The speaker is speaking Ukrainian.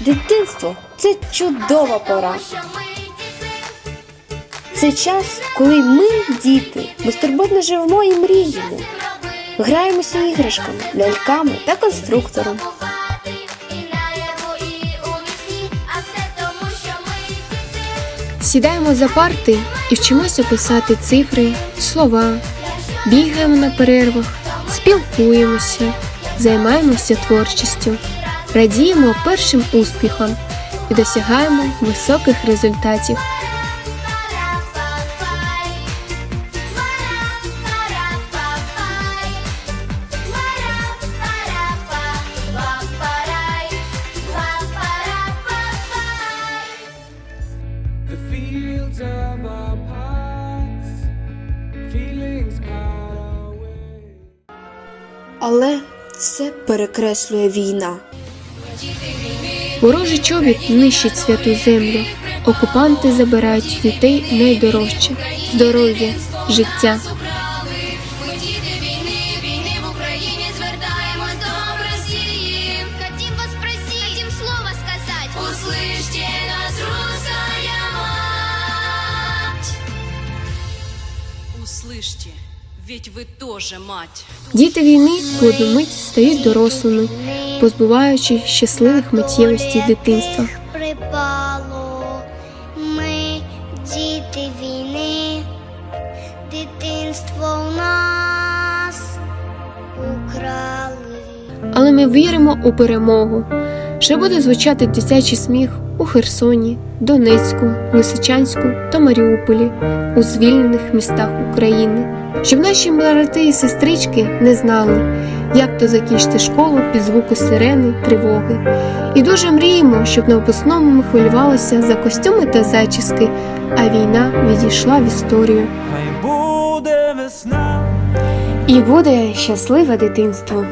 Дитинство це чудова пора. Це час, коли ми, діти, безтурботно живемо і мріємо. Граємося іграшками, ляльками та конструктором. Сідаємо за парти і вчимося писати цифри, слова, бігаємо на перервах, спілкуємося, займаємося творчістю, радіємо першим успіхам і досягаємо високих результатів. Але це перекреслює війна. Ворожий чобіт нищить святу землю. Окупанти забирають у дітей найдорожче здоров'я, життя. Ми діти війни, війни в Україні звертаємось до Росії. Хотим вас просить, хотим слово сказать. Услышьте нас, русская мать. Услышьте, ведь вы тоже мать. Діти війни в одну мить стають дорослими, позбуваючи щасливих миттєвостей дитинства. Припало, ми діти війни, дитинство у нас украли. Але ми віримо у перемогу. Ще буде звучати дитячий сміх у Херсоні, Донецьку, Лисичанську та Маріуполі у звільнених містах України, щоб наші брати і сестрички не знали, як то закінчити школу під звуки сирени, тривоги. І дуже мріємо, щоб на випускному ми хвилювалися за костюми та зачіски, а війна відійшла в історію. Хай буде весна, І буде щасливе дитинство.